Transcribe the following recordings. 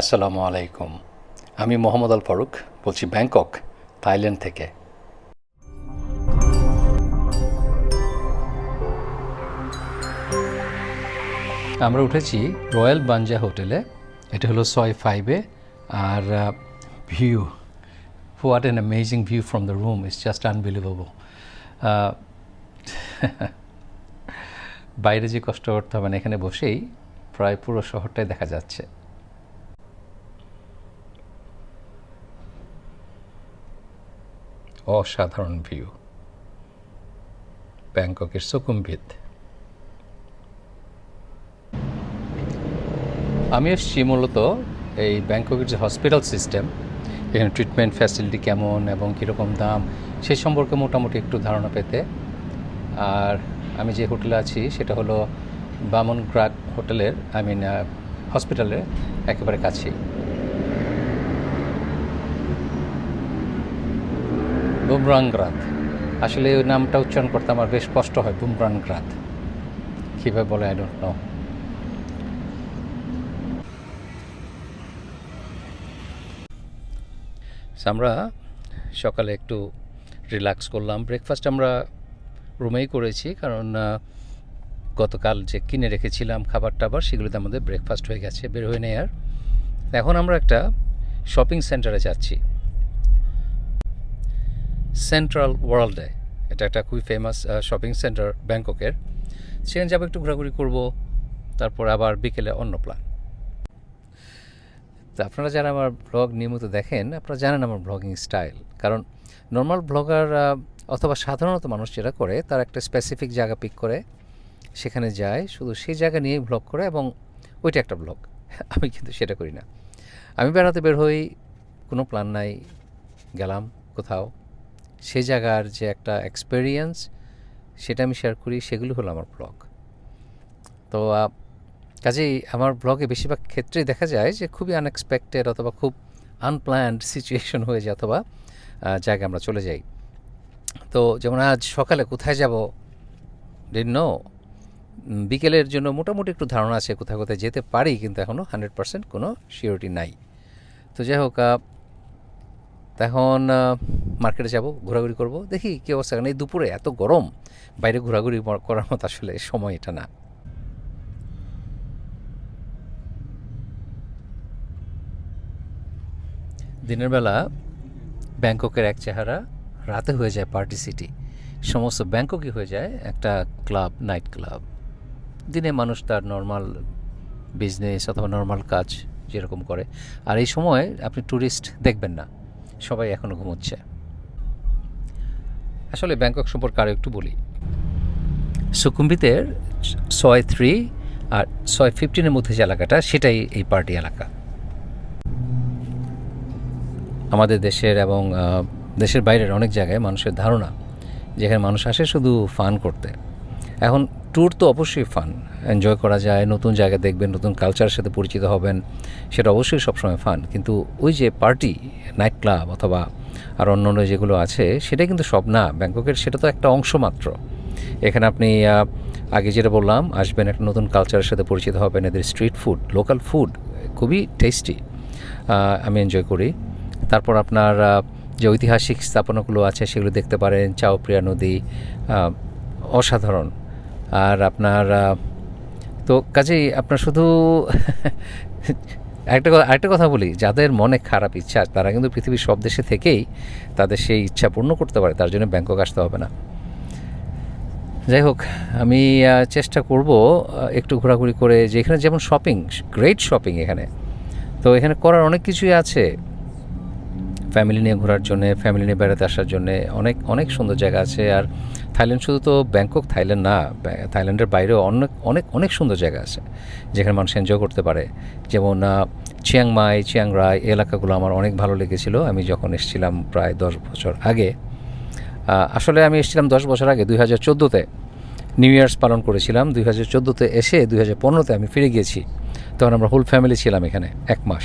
আসসালামু আলাইকুম। আমি মোহাম্মদ আল ফারুক, বলছি ব্যাংকক, থাইল্যান্ড থেকে। আমরা উঠেছি রয়্যাল বাঞ্জা হোটেলে। এটা হলো সয় ফাইভে। আর view. What an amazing view from the room is just unbelievable. বাইরে যে কষ্ট করতে হবে এখানে বসেই প্রায় পুরো শহরটাই দেখা যাচ্ছে। অসাধারণ ভিউ ব্যাংককের সুকুম্ভিত। আমি এসেছি মূলত এই ব্যাংককের যে হসপিটাল সিস্টেম এখানে ট্রিটমেন্ট ফ্যাসিলিটি কেমন এবং কীরকম দাম সেই সম্পর্কে মোটামুটি একটু ধারণা পেতে। আর আমি যে হোটেলে আছি, সেটা হলো বামন গ্রাগ হোটেলের আই মিন হসপিটালের একেবারে কাছেই। বুমরাংগ্রাত আসলে ওই নামটা উচ্চারণ করতে আমার বেশ কষ্ট হয় বুমরাংগ্রাত কীভাবে বলে আই ডোন্ট নো আমরা সকালে একটু রিল্যাক্স করলাম। ব্রেকফাস্ট আমরা রুমেই করেছি, কারণ গতকাল যে কিনে রেখেছিলাম খাবার টাবার, সেগুলোতে আমাদের ব্রেকফাস্ট হয়ে গেছে, বের হয়ে নেই আর। এখন আমরা একটা শপিং সেন্টারে যাচ্ছি। সেন্ট্রাল ওয়ার্ল্ডে এটা একটা খুবই ফেমাস শপিং সেন্টার ব্যাংককের। সেখানে যাব, একটু ঘোরাঘুরি করব, তারপর আবার বিকেলে অন্য প্ল্যান তো আপনারা যারা আমার ব্লগ নিয়মিত দেখেন, আপনারা জানেন আমার ব্লগিং স্টাইল কারণ নর্মাল ব্লগার অথবা সাধারণত মানুষ যেটা করে, তার একটা স্পেসিফিক জায়গা পিক করে, সেখানে যায়, শুধু সেই জায়গা নিয়েই ব্লগ করে এবং ওইটা একটা ব্লগ আমি কিন্তু সেটা করি না। আমি বেড়াতে বের হই, কোনো প্ল্যান নাই, গেলাম কোথাও। সেই জায়গার যে একটা এক্সপেরিয়েন্স সেটা আমি শেয়ার করি, সেগুলো হলো আমার ব্লগ তো কাজেই আমার ব্লগে বেশিরভাগ ক্ষেত্রেই দেখা যায় যে খুবই আনএক্সপেক্টেড অথবা খুব আনপ্ল্যান্ড সিচুয়েশন হয়ে যায় অথবা জায়গায় আমরা চলে যাই। তো, যেমন আজ সকালে কোথায় যাব? ডিন নো বিকেলের জন্য মোটামুটি একটু ধারণা আছে কোথায় কোথায় যেতে পারি, কিন্তু এখনও হান্ড্রেড পার্সেন্ট কোনো শিওরিটি নাই। তো যাই হোক আহ, তা এখন মার্কেটে যাব ঘোরাঘুরি করব। দেখি কী অবস্থা। কারণ এই দুপুরে এত গরম বাইরে ঘোরাঘুরি করার মতো আসলে সময় এটা না। দিনের বেলা ব্যাংককের এক চেহারা রাতে হয়ে যায় পার্টি সিটি সমস্ত ব্যাংককই হয়ে যায় একটা ক্লাব নাইট ক্লাব দিনে মানুষ তার নর্মাল বিজনেস অথবা নর্মাল কাজ যেরকম করে। আর এই সময় আপনি ট্যুরিস্ট দেখবেন না। সবাই এখনও ঘুমোচ্ছে। আসলে ব্যাংকক সম্পর্কে আরও একটু বলি। সুকুম্বিতের ছয় থ্রি আর ছয় ফিফটিনের মধ্যে যে এলাকাটা, সেটাই এই পার্টি এলাকা। আমাদের দেশের এবং দেশের বাইরের অনেক জায়গায় মানুষের ধারণা, যেখানে মানুষ আসে শুধু ফান করতে। এখন ট্যুর তো অবশ্যই ফান। এনজয় করা যায়, নতুন জায়গা দেখবেন, নতুন কালচারের সাথে পরিচিত হবেন, সেটা অবশ্যই সবসময় ফান কিন্তু ওই যে পার্টি নাইট ক্লাব অথবা আর অন্য অন্য যেগুলো আছে সেটা কিন্তু সব না। ব্যাংককের সেটা তো একটা অংশ মাত্র। এখানে আপনি আগে যেটা বললাম, আসবেন একটা নতুন কালচারের সাথে পরিচিত হবেন, এদের স্ট্রিট ফুড লোকাল ফুড খুবই টেস্টি আমি এনজয় করি। তারপর আপনার যে ঐতিহাসিক স্থাপনাগুলো আছে, সেগুলো দেখতে পারেন, চাওপ্রিয়া নদী অসাধারণ। আর আপনার তো কাজেই আপনার শুধু একটা কথা, আরেকটা কথা বলি, যাদের মনে খারাপ ইচ্ছা, তারা কিন্তু পৃথিবীর সব দেশে থেকেই তাদের সেই ইচ্ছা পূর্ণ করতে পারে, তার জন্য ব্যাংকক আসতে হবে না। যাই হোক, আমি চেষ্টা করব একটু ঘোরাঘুরি করে যে এখানে যেমন শপিং, গ্রেট শপিং এখানে। তো এখানে করার অনেক কিছুই আছে। ফ্যামিলি নিয়ে ঘোরার জন্যে, ফ্যামিলি নিয়ে বেড়াতে আসার জন্যে অনেক অনেক সুন্দর জায়গা আছে। আর থাইল্যান্ড শুধু তো ব্যাংকক, থাইল্যান্ড না থাইল্যান্ডের বাইরেও অনেক অনেক অনেক সুন্দর জায়গা আছে যেখানে মানুষ এনজয় করতে পারে। যেমন চিয়াংমাই চিয়াংরাই এলাকাগুলো আমার অনেক ভালো লেগেছিল। আমি যখন এসেছিলাম প্রায় দশ বছর আগে আসলে আমি এসেছিলাম দশ বছর আগে, দুই হাজার চোদ্দোতে নিউ ইয়ার্স পালন করেছিলাম। দুই হাজার চোদ্দোতে এসে, দুই হাজার পনেরোতে আমি ফিরে গিয়েছি। তখন আমরা হোল ফ্যামিলি ছিলাম এখানে, এক মাস।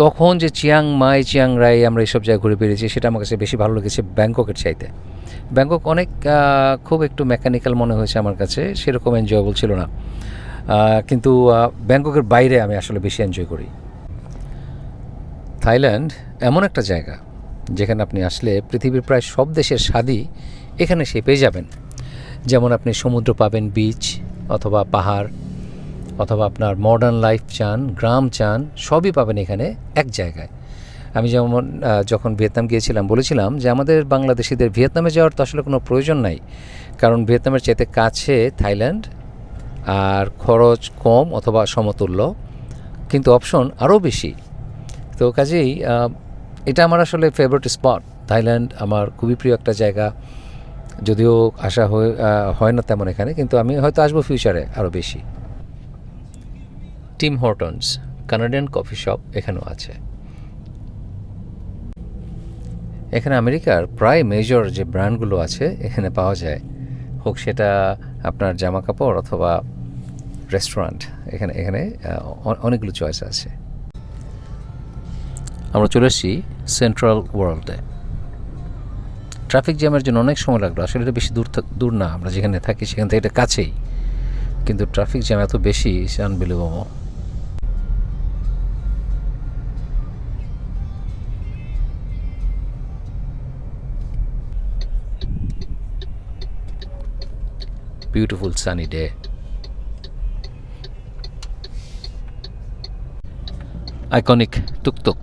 তখন যে চিয়াং মাই, চিয়াং রাই আমরা এইসব জায়গায় ঘুরে বেরিয়েছি সেটা আমার কাছে বেশি ভালো লেগেছে ব্যাংককের চাইতে। ব্যাংকক অনেক খুব একটু মেকানিক্যাল মনে হয়েছে আমার কাছে, সেরকম এনজয়েবল ছিল না। কিন্তু ব্যাংককের বাইরে আমি আসলে বেশি এনজয় করি। থাইল্যান্ড এমন একটা জায়গা, যেখানে আপনি আসলে পৃথিবীর প্রায় সব দেশের স্বাদই এখানে সে পেয়ে যাবেন। যেমন আপনি সমুদ্র পাবেন বিচ অথবা পাহাড়। অথবা আপনার মডার্ন লাইফ চান, গ্রাম চান, সবই পাবেন এখানে এক জায়গায়। আমি যেমন যখন ভিয়েতনাম গিয়েছিলাম, বলেছিলাম যে আমাদের বাংলাদেশিদের ভিয়েতনামে যাওয়ার তো আসলে কোনো প্রয়োজন নাই। কারণ ভিয়েতনামের চাইতে কাছে থাইল্যান্ড, আর খরচ কম অথবা সমতুল্য। কিন্তু অপশন আরও বেশি। তো কাজেই এটা আমার আসলে ফেভারিট স্পট থাইল্যান্ড আমার খুবই প্রিয় একটা জায়গা। যদিও আসা হয় হয় না তেমন এখানে, কিন্তু আমি হয়তো আসব ফিউচারে আরও বেশি। Tim Hortons Canadian coffee shop এখানেও আছে। এখানে আমেরিকার প্রায় মেজর যে ব্র্যান্ডগুলো আছে, এখানে পাওয়া যায়। হোক সেটা আপনার জামা কাপড় অথবা রেস্টুরেন্ট এখানে এখানে অনেকগুলো চয়েস আছে। আমরা চলে এসেছি সেন্ট্রাল ওয়ার্ল্ডে ট্রাফিক জ্যামের জন্য অনেক সময় লাগল, আসলে এটা বেশি দূর দূর না, আমরা যেখানে থাকি সেখান থেকে এটা কাছেই। কিন্তু ট্রাফিক জ্যাম এত বেশি unbelievable beautiful sunny day. Iconic tuk tuk.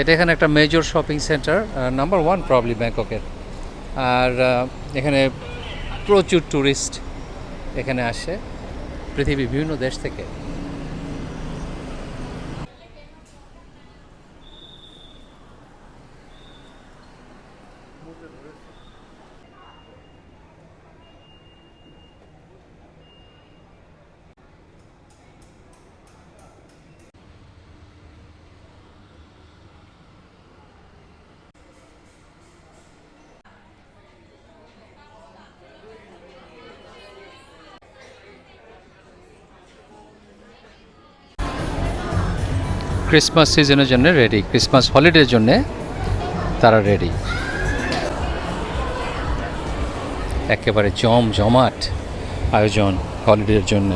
এটা এখানে একটা major shopping centre number one probably ব্যাংককের আর এখানে প্রচুর ট্যুরিস্ট এখানে আসে, পৃথিবীর বিভিন্ন দেশ থেকে ক্রিসমাস সিজনের জন্য রেডি ক্রিসমাস হলিডের জন্য তারা রেডি একেবারে জম জমাট আয়োজন হলিডের জন্য।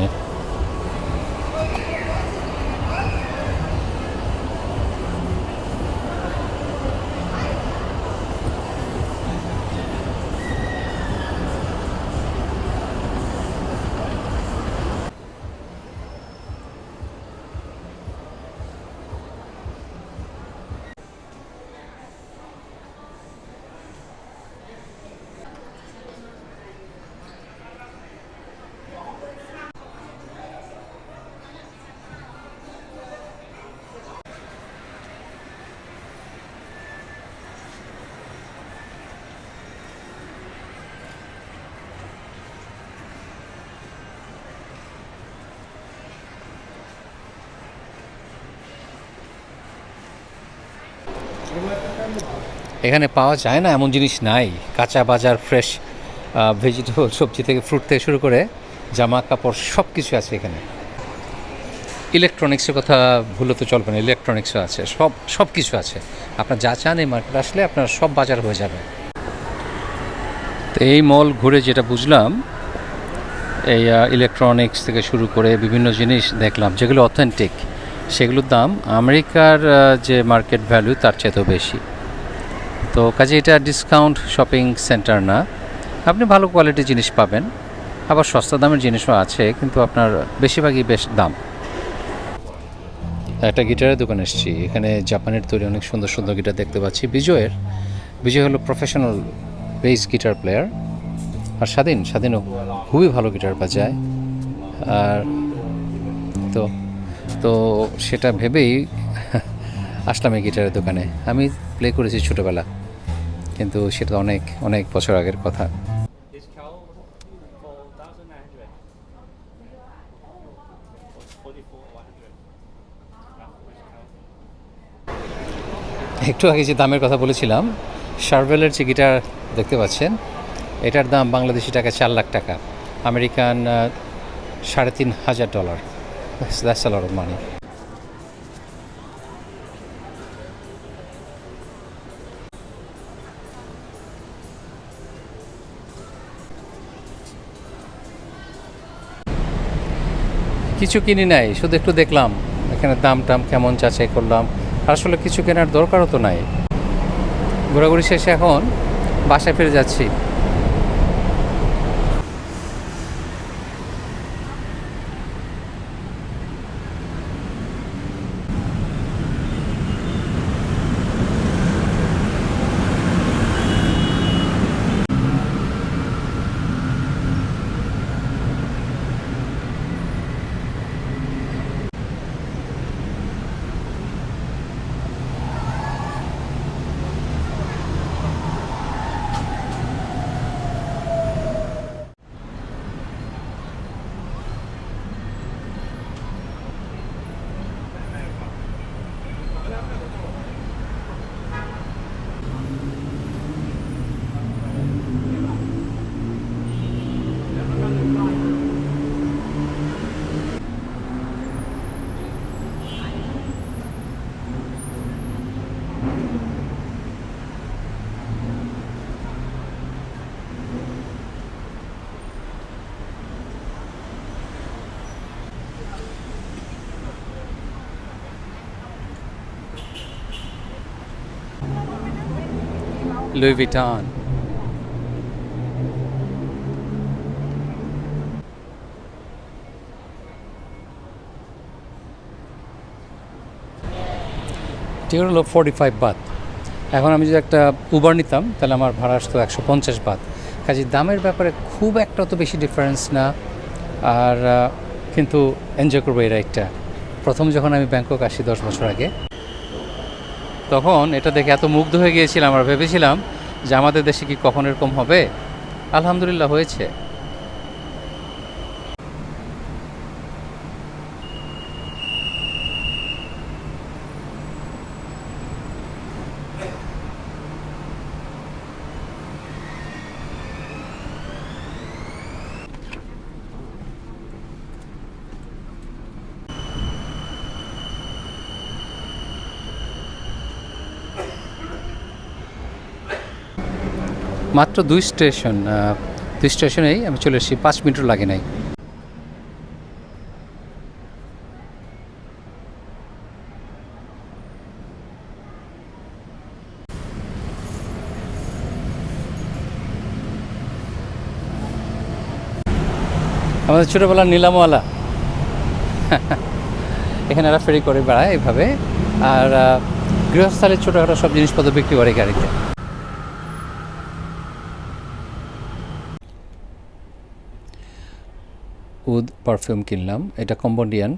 এখানে পাওয়া যায় না, এমন জিনিস নাই। কাঁচা বাজার ফ্রেশ ভেজিটেবল সবজি থেকে ফ্রুট থেকে শুরু করে জামা কাপড় সব কিছু আছে এখানে। ইলেকট্রনিক্সের কথা ভুলে তো চলবে না ইলেকট্রনিক্সও আছে, সব সব কিছু আছে। আপনার যা চান এই মার্কেট আসলে আপনার সব বাজার হয়ে যাবে। তো এই মল ঘুরে যেটা বুঝলাম, এই ইলেকট্রনিক্স থেকে শুরু করে বিভিন্ন জিনিস দেখলাম, যেগুলো অথেন্টিক সেগুলোর দাম আমেরিকার যে মার্কেট ভ্যালু তার চাইতেও বেশি। তো কাজে এটা ডিসকাউন্ট শপিং সেন্টার না। আপনি ভালো কোয়ালিটির জিনিস পাবেন। আবার সস্তা দামের জিনিসও আছে, কিন্তু আপনার বেশিরভাগই বেশ দাম। একটা গিটারের দোকান এসেছি। এখানে জাপানের তৈরি অনেক সুন্দর সুন্দর গিটার দেখতে পাচ্ছি। বিজয়ের। বিজয় হলো প্রফেশনাল বেস গিটার প্লেয়ার আর স্বাধীন, স্বাধীনও। খুবই ভালো গিটার বাজায়। আর তো তো সেটা ভেবেই আসলাম এই গিটারের দোকানে আমি প্লে করেছি ছোটোবেলা, কিন্তু সেটা অনেক অনেক বছর আগের কথা. একটু আগে যে দামের কথা বলেছিলাম শার্ভেলের যে গিটার দেখতে পাচ্ছেন, এটার দাম বাংলাদেশি টাকা চার লাখ টাকা, আমেরিকান সাড়ে তিন হাজার dollar That's, that's a lot of money. কিছু কিনি নাই শুধু একটু দেখলাম। এখানে দাম টাম কেমন চাচাই করলাম। আসলে কিছু কেনার দরকারও তো নাই। ঘোরাঘুরি শেষে এখন বাসায় ফিরে যাচ্ছি। লুই ভিটন টিকিট হলো ফোর্টি ফাইভ বাত এখন আমি যদি একটা উবার নিতাম, তাহলে আমার ভাড়া আসতো একশো পঞ্চাশ বাত কাজে দামের ব্যাপারে খুব একটা তো বেশি ডিফারেন্স না। আর কিন্তু এনজয় করব এই রাইডটা প্রথম যখন আমি ব্যাংকক আসি দশ বছর আগে তখন এটা দেখে এত মুগ্ধ হয়ে গিয়েছিলাম আর ভেবেছিলাম যে আমাদের দেশে কি কখন এরকম হবে? আলহামদুলিল্লাহ হয়েছে। মাত্র দুই স্টেশন দুই স্টেশনেই আমি চলে এসেছি পাঁচ মিনিটও লাগে নাই। আমাদের ছোটোবেলার নীলামওয়ালা। এখানে এরা ফেরি করে বেড়ায় এইভাবে। আর আহ, গৃহস্থালির ছোটোখাটো সব জিনিসপত্র বিক্রি করে গাড়িতে। উদ পারফিউম কিনলাম। এটা কম্বোডিয়ান।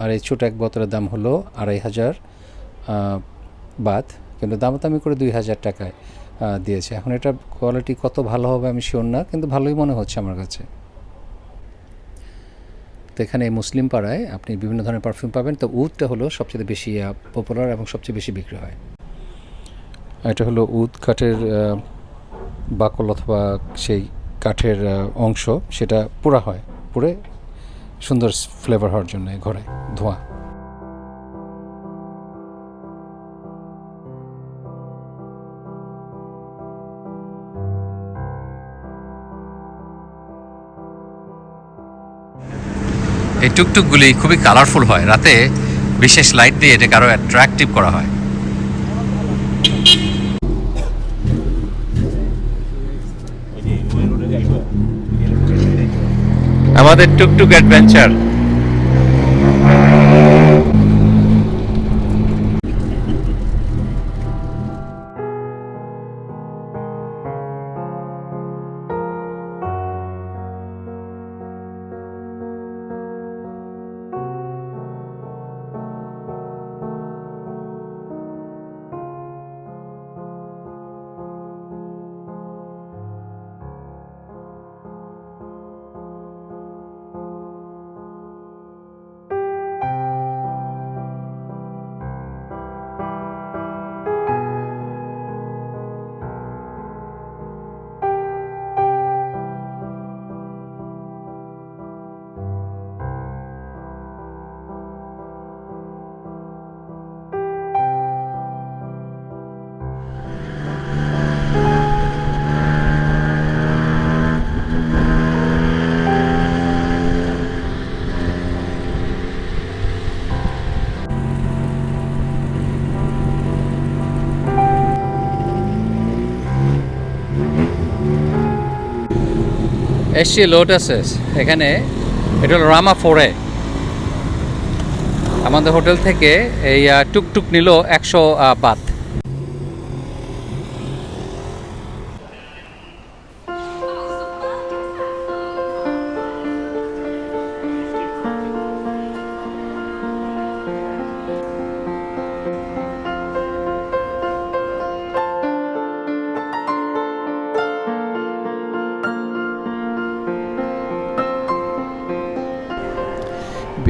আর এই ছোটো এক বোতলের দাম হলো আড়াই হাজার বাদ কিন্তু দামাদামি করে দুই হাজার টাকায় দিয়েছে। এখন এটা কোয়ালিটি কত ভালো হবে আমি শিওর না, কিন্তু ভালোই মনে হচ্ছে আমার কাছে। তো এখানে মুসলিম পাড়ায় আপনি বিভিন্ন ধরনের পারফিউম পাবেন। তো উদটা হলো সবচেয়ে বেশি পপুলার এবং সবচেয়ে বেশি বিক্রি হয়। এটা হলো উদ কাঠের বাকল অথবা সেই কাঠের অংশ। সেটা পোড়া হয়। পুড়ে সুন্দর ফ্লেভার হওয়ার জন্য ঘরে ধোঁয়া। এই টুকটুকগুলি খুবই কালারফুল হয়। রাতে বিশেষ লাইট দিয়ে এটাকে আরও অ্যাট্রাকটিভ করা হয়। আমাদের টুকটুক অ্যাডভেঞ্চার। এসছি লোটাসেস, এখানে এটা হলো রামা ফোরে। আমাদের হোটেল থেকে এই টুকটুক নিল একশো বাত।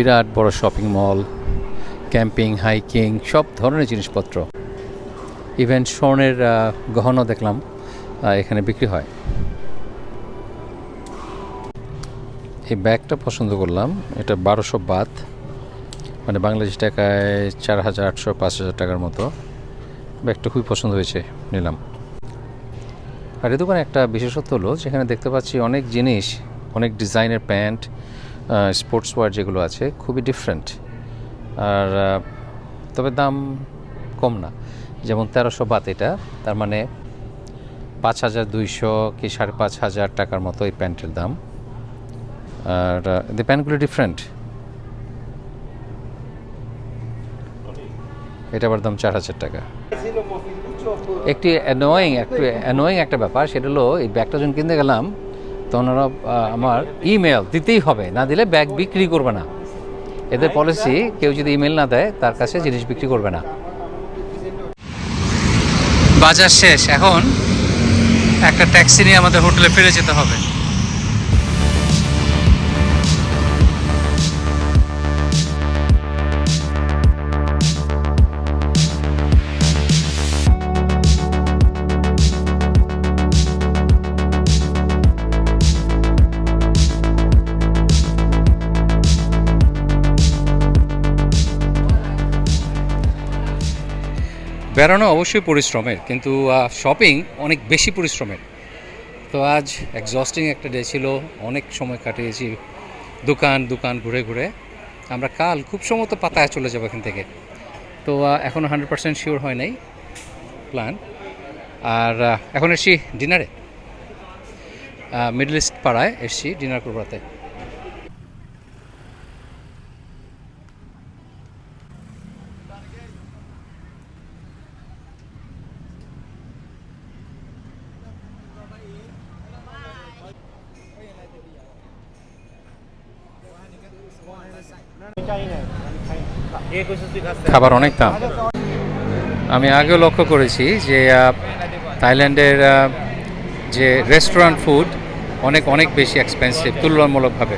বিরাট বড় শপিং মল, ক্যাম্পিং, হাইকিং, সব ধরনের জিনিসপত্র। ইভেন স্বর্ণের গহনা দেখলাম এখানে বিক্রি হয়। এই ব্যাগটা পছন্দ করলাম, এটা বারোশো বাত মানে বাংলাদেশ টাকায় চার হাজার আটশো পাঁচ হাজার টাকার মতো। ব্যাগটা খুবই পছন্দ হয়েছে, নিলাম। আর এ দোকানে একটা বিশেষত্ব হলো, যেখানে দেখতে পাচ্ছি অনেক জিনিস, অনেক ডিজাইনের প্যান্ট স্পোর্টস ওয়ার যেগুলো আছে, খুবই ডিফারেন্ট আর তবে দাম কম না। যেমন তেরোশো বাত এটা, তার মানে পাঁচ হাজার দুইশো কি সাড়ে পাঁচ হাজার টাকার মতো এই প্যান্টের দাম। আর এই প্যান্টগুলো ডিফারেন্ট এটা আবার দাম চার হাজার টাকা। একটি অ্যানোয়িং একটু অ্যানোয়িং একটা ব্যাপার, সেটা হলো এই ব্যাগটা যখন কিনতে গেলাম তখন ওনারা আমার ইমেল দিতেই হবে, না দিলে ব্যাগ বিক্রি করবে না। এদের পলিসি, কেউ যদি ইমেল না দেয়, তার কাছে জিনিস বিক্রি করবে না। বাজার শেষ, এখন একটা ট্যাক্সি নিয়ে আমাদের হোটেলে ফিরে যেতে হবে। বেড়ানো অবশ্যই পরিশ্রমের, কিন্তু শপিং অনেক বেশি পরিশ্রমের। তো আজ এক্সস্টিং একটা ডে ছিল, অনেক সময় কাটিয়েছি, দোকান দোকান ঘুরে ঘুরে। আমরা কাল খুব সম্ভবত পাতায় চলে যাব এখান থেকে। তো এখনও হান্ড্রেড পার্সেন্ট শিওর হয় নাই প্ল্যান আর এখন এসছি ডিনারে মিডল ইস্ট পাড়ায় এসছি ডিনার করবাতে খাবার অনেক দাম। আমি আগেও লক্ষ্য করেছি যে থাইল্যান্ডের যে রেস্টুরেন্ট ফুড অনেক অনেক বেশি এক্সপেন্সিভ তুলনামূলকভাবে।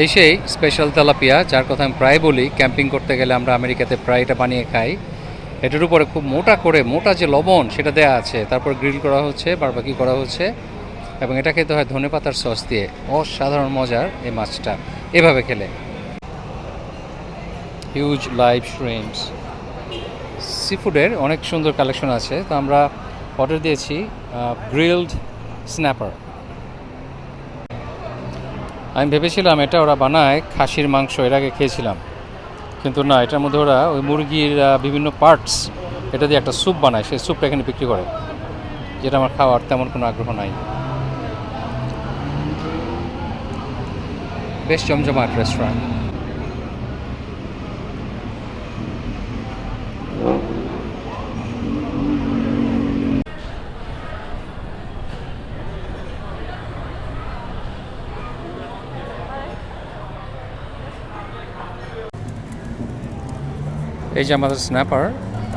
এই সেই স্পেশাল তেলাপিয়া, যার কথা আমি প্রায় বলি ক্যাম্পিং করতে গেলে আমরা আমেরিকাতে প্রায় এটা বানিয়ে খাই। এটার উপরে খুব মোটা করে, মোটা যে লবণ সেটা দেয়া আছে, তারপর গ্রিল করা হচ্ছে বারবাকি করা হচ্ছে, এবং এটা খেতে হয় ধনেপাতার সস দিয়ে। অসাধারণ মজার এই মাছটা। এভাবে খেলে। হিউজ লাইভ শ্রিমস সি ফুডের অনেক সুন্দর কালেকশন আছে। তো আমরা অর্ডার দিয়েছি গ্রিলড স্ন্যাপার আমি ভেবেছিলাম এটা ওরা বানায় খাসির মাংস, এর আগে খেয়েছিলাম। কিন্তু না, এটার মধ্যে ওরা ওই মুরগির বিভিন্ন পার্টস এটা দিয়ে একটা স্যুপ বানায়। সেই স্যুপটা এখানে বিক্রি করে, যেটা আমার খাওয়ার তেমন কোনো আগ্রহ নাই। বেশ জমজমাট রেস্টুরেন্ট এই যে আমাদের স্ন্যাপার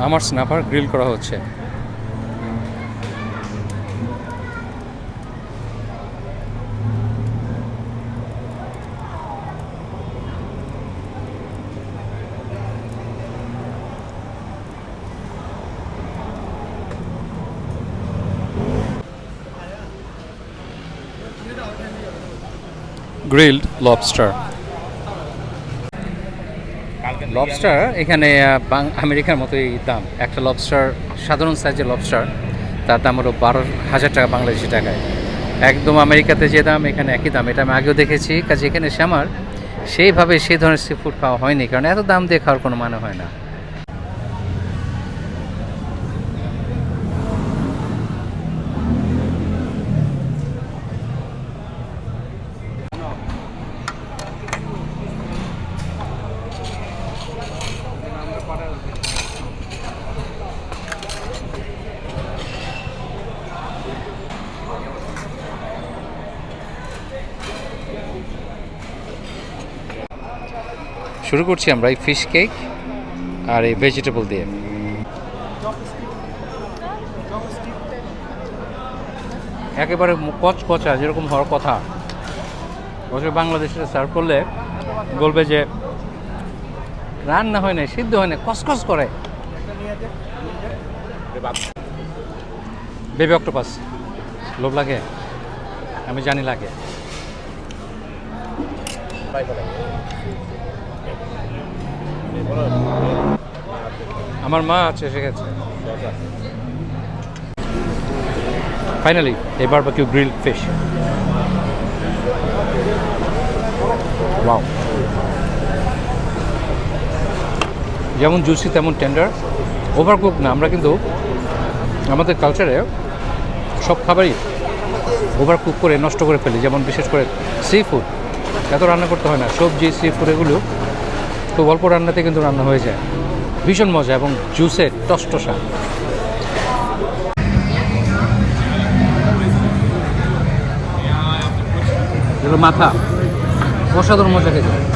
আমার স্ন্যাপার গ্রিল করা হচ্ছে। গ্রিলড লবস্টার লবস্টার এখানে আমেরিকার মতোই দাম। একটা লবস্টার সাধারণ সাইজের লবস্টার তার দাম হলো বারো হাজার টাকা বাংলাদেশি টাকায়। একদম আমেরিকাতে যে দাম, এখানে একই দাম। এটা আমি আগেও দেখেছি। কাজে এখানে এসে আমার, সেইভাবে সেই ধরনের সি ফুড খাওয়া হয়নি। কারণ এত দাম দিয়ে খাওয়ার কোনো মানে হয় না। শুরু করছি আমরা এই ফিশ কেক আর এই ভেজিটেবল দিয়ে। একেবারে কচকচা যেরকম হওয়ার কথা। বছর বাংলাদেশে সার্ভ করলে বলবে যে রান্না হয় না সিদ্ধ হয় না কসকস করে। বেবি অক্টোপাস লোভ লাগে? আমি জানি লাগে। আমার মা আছে, এসে গেছে। ফাইনালি এই বারবাকিউ গ্রিল ফিশ যেমন জুসি তেমন টেন্ডার ওভারকুক না, আমরা কিন্তু আমাদের কালচারে সব খাবারই ওভার কুক করে, নষ্ট করে ফেলি। যেমন বিশেষ করে সি ফুড এত রান্না করতে হয় না। সবজি সি ফুড এগুলো খুব অল্প রান্নাতে কিন্তু রান্না হয়ে যায়। ভীষণ মজা এবং জুসের টসটসা। মাথা। অসাধারণ মজা খেতে।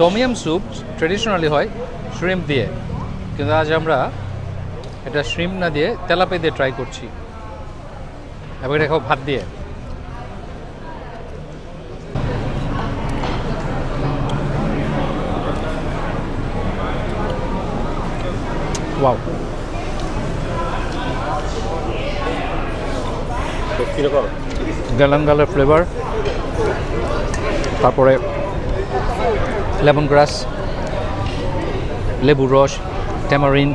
টমিয়াম স্যুপ ট্রেডিশনালি হয় শ্রিম্প দিয়ে। কিন্তু আজ আমরা এটা শ্রিম্প না দিয়ে তেলাপে দিয়ে ট্রাই করছি। এবং এটা খাব ভাত দিয়ে। ওয়াও কীরকম? গালাঙ্গালের ফ্লেভার তারপরে লেমন গ্রাস, লেবুর রস ট্যামারিন্ড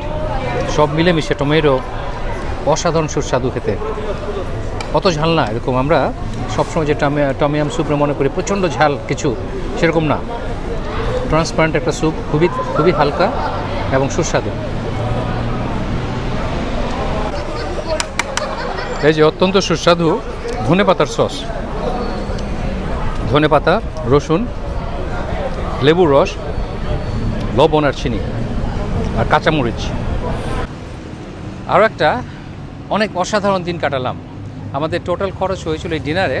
সব মিলেমিশে টমেটো, অসাধারণ সুস্বাদু খেতে। অত ঝাল না, এরকম আমরা সবসময় যে টমে টমিয়াম স্যুপ মনে করি, প্রচণ্ড ঝাল কিছু, সেরকম না। ট্রান্সপারেন্ট একটা স্যুপ, খুবই খুবই হালকা এবং সুস্বাদু। এই যে অত্যন্ত সুস্বাদু ধনে পাতার সস। ধনে পাতা রসুন লেবুর রস, লবণ আর চিনি আর কাঁচামরিচ। আরও একটা অনেক অসাধারণ দিন কাটালাম। আমাদের টোটাল খরচ হয়েছিল এই ডিনারে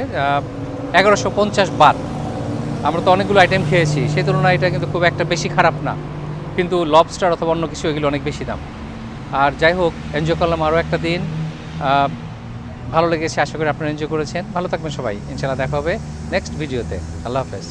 এগারোশো পঞ্চাশ বাদ আমরা তো অনেকগুলো আইটেম খেয়েছি, সেই তুলনায় এটা কিন্তু খুব একটা বেশি খারাপ না। কিন্তু লবস্টার অথবা অন্য কিছু এগুলো অনেক বেশি দাম। আর যাই হোক এনজয় করলাম আরও একটা দিন। ভালো লেগেছে, আশা করি আপনারা এনজয় করেছেন। ভালো থাকবেন সবাই। ইনশাআল্লাহ দেখা হবে নেক্সট ভিডিওতে আল্লাহ হাফেজ।